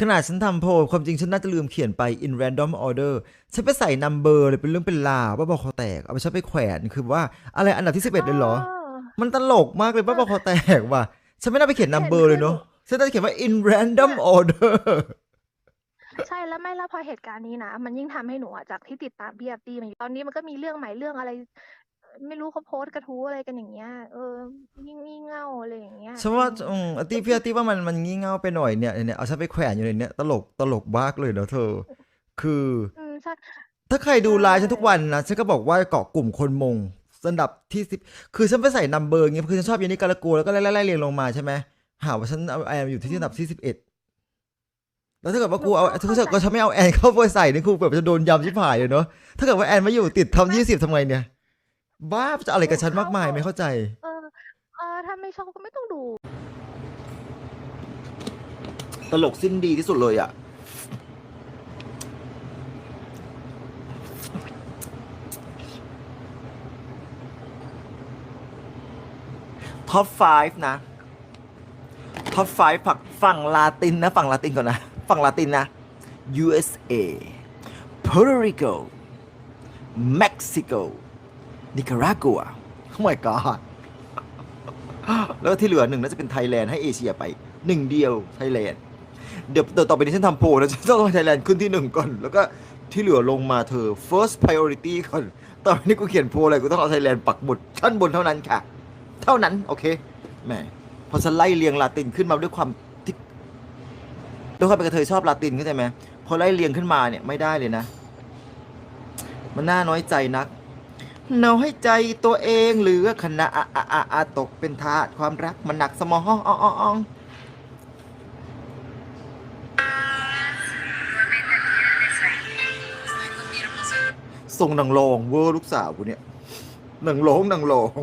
ขนาดฉันทำโพลความจริงฉันน่าจะลืมเขียนไป in random order ฉันไปใส่ number เลยเป็นเรื่องเป็นราวว่าบอคอแตก เอาไปฉันไปแขวนคือว่าอะไรอันดับที่11เลยเหรอ มันตลกมากเลยว่าบอคอแตกว่ะ ฉันไม่น่าไปเขียน number เลยเนาะ ฉันน่าจะเขียนว่า in random order ใช่แล้วไม่แล้วพอเหตุการณ์นี้นะ มันยิ่งทำให้หนูอะจากที่ติดตามพี่แอฟตี้มาอยู่ตอนนี้มันก็มีเรื่องใหม่เรื่องอะไร ไม่รู้เขาโพสต์กระทู้อะไรกันอย่างเงี้ย เออยิ่งงี่เง่าอะไรอย่างเงี้ยฉันว่าอือืมมอาตีพี่อาตีว่ามันมันงี่เง่าไปหน่อยเนี่ยเนี่ยเอาฉันไปแขวนอยู่ในเนี้ยตลกตลกมากเลยเนาะเธอ คือ อืมใช่ถ้าใครดูใช่ไลน์ฉันทุกวันนะฉันก็บอกว่าเกาะกลุ่มคนมงอันดับที่สิบคือฉันไปใส่นัมเบอร์เงี้ยคือฉันชอบยานิการาโกแล้วก็ไล่ๆเรียงลงมาใช่ไหมหาว่าฉันเอาแอนอยู่ที่อันดับที่สิบเอ็ดแล้วถ้าเกิดว่ากูเอาถ้าเกิดว่าฉันไม่เอาแอนเข้าไปใส่นี่กูแบบจะโดนยำชิบหายเลยเนาะถ้าเกิดว่าแอนไม่อยู่ติดทำยี่สิบทำไงเนี่ย บ้าจะอะไรกับฉันมากมายไม่เข้าใจ เออเออถ้าไม่ชอบก็ไม่ต้องดู ตลกสิ้นดีที่สุดเลยอะ ท็อป 5 นะ ท็อป 5 ฝั่งฝั่งลาตินนะ ฝั่งลาตินก่อนนะ ฝั่งลาตินนะ USA Puerto Rico Mexico Nicaragua oh my god แล้วที่เหลือหนึ่งน่าจะเป็นไทยแลนด์ให้เอเชียไปหนึ่งเดียวไทยแลนด์เดี๋ยวเดี๋ยวต่อไปนี้ฉันทำโพลแล้วฉันต้องไทยแลนด์ขึ้นที่หนึ่งก่อน แล้วก็ที่เหลือลงมาเธอ first priority ก่อนต่อไปนี้กูเขียนโพลอะไรกูต้องเอาไทยแลนด์ปักหมุดชั้นบนเท่านั้นค่ะ เท่านั้น โอเคแหมพอฉันไล่เรียงลาตินขึ้นมาด้วยความที่ด้วยความเป็นกระเทยชอบลาตินเข้าใจไหมพอไล่เรียงขึ้นมาเนี่ยไม่ได้เลยนะ มันน่าน้อยใจนัก น้อยใจตัวเองหรือคณะอะอะอะอะตกเป็นทาสความรักมันหนักสมองอ่องอองอองส่งหนังโลงเวอร์ลูกสาวกูเนี่ยหนังโลงหนังโลง